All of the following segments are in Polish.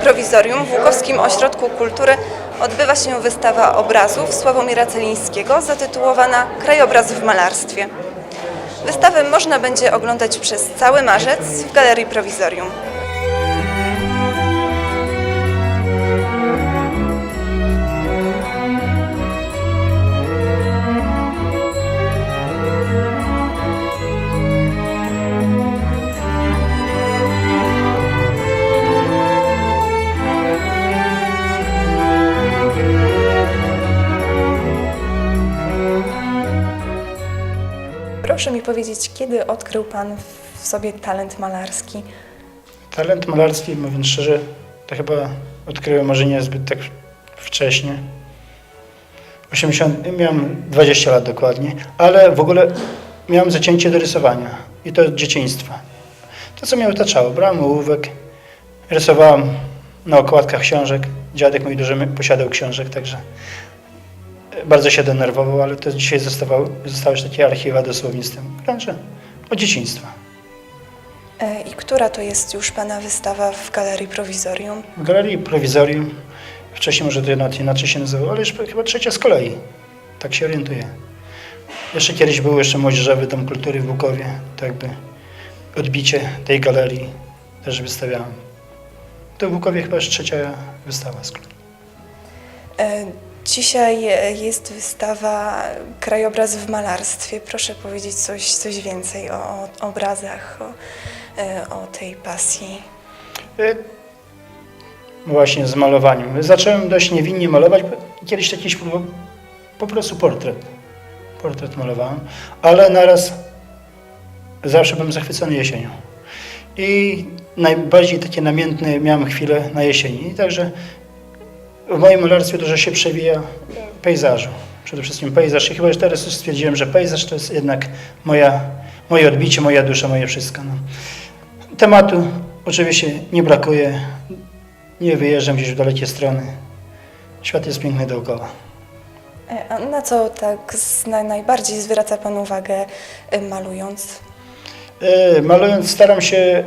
Prowizorium w Łukowskim Ośrodku Kultury odbywa się wystawa obrazów Sławomira Celińskiego zatytułowana Krajobraz w malarstwie. Wystawę można będzie oglądać przez cały marzec w Galerii Prowizorium. Proszę mi powiedzieć, kiedy odkrył Pan w sobie talent malarski? Talent malarski, mówiąc szczerze, to chyba odkryłem może nie zbyt tak wcześnie. 80, miałem 20 lat dokładnie, ale w ogóle miałem zacięcie do rysowania i to od dzieciństwa. To, co mnie otaczało, brałem ołówek, rysowałem na okładkach książek. Dziadek mój dużo posiadał książek, także bardzo się denerwował, ale to dzisiaj zostało, zostały już takie archiwa dosłownie z tym. Także od dzieciństwa. E, I która to jest już Pana wystawa w Galerii Prowizorium? W galerii prowizorium, wcześniej może to inaczej się nazywało, ale już chyba trzecia z kolei. Tak się orientuję. Jeszcze kiedyś był jeszcze Młodzieżowy Dom Kultury w Łukowie, to jakby odbicie tej galerii też wystawiałem. To w Łukowie chyba już trzecia wystawa z kolei. E, Dzisiaj e, jest wystawa Krajobraz w malarstwie. Proszę powiedzieć coś, coś więcej o, o obrazach, o, e, o tej pasji. Y, Właśnie z malowaniem. Zacząłem dość niewinnie malować, kiedyś jakiś po, po prostu portret. Portret malowałem, ale naraz zawsze byłem zachwycony jesienią. I najbardziej takie namiętne miałem chwile na jesieni. I także w moim malarstwie dużo się przewija pejzażu. Przede wszystkim pejzaż. I chyba już teraz już stwierdziłem, że pejzaż to jest jednak moja, moje odbicie, moja dusza, moje wszystko. No. Tematu oczywiście nie brakuje. Nie wyjeżdżam gdzieś w dalekie strony. Świat jest piękny dookoła. E, A na co tak najbardziej zwraca Pan uwagę e, malując? E, Malując staram się,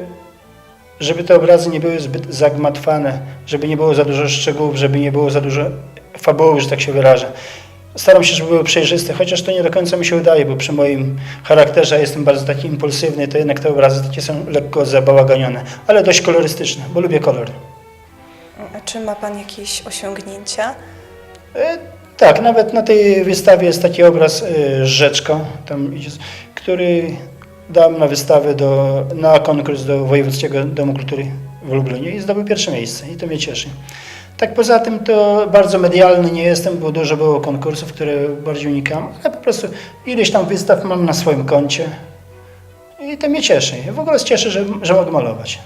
żeby te obrazy nie były zbyt zagmatwane, żeby nie było za dużo szczegółów, żeby nie było za dużo fabuły, że tak się wyrażę. Staram się, żeby były przejrzyste, chociaż to nie do końca mi się udaje, bo przy moim charakterze jestem bardzo taki impulsywny, to jednak te obrazy takie są lekko zabałaganione, ale dość kolorystyczne, bo lubię kolory. A czy ma Pan jakieś osiągnięcia? E, Tak, nawet na tej wystawie jest taki obraz e, z rzeczką, tam, który dałem na wystawę do, na konkurs do Wojewódzkiego Domu Kultury w Lublinie i zdobył pierwsze miejsce i to mnie cieszy. Tak poza tym to bardzo medialny nie jestem, bo dużo było konkursów, które bardziej unikam, ale po prostu ileś tam wystaw mam na swoim koncie i to mnie cieszy. W ogóle się cieszę, że, że mogę malować.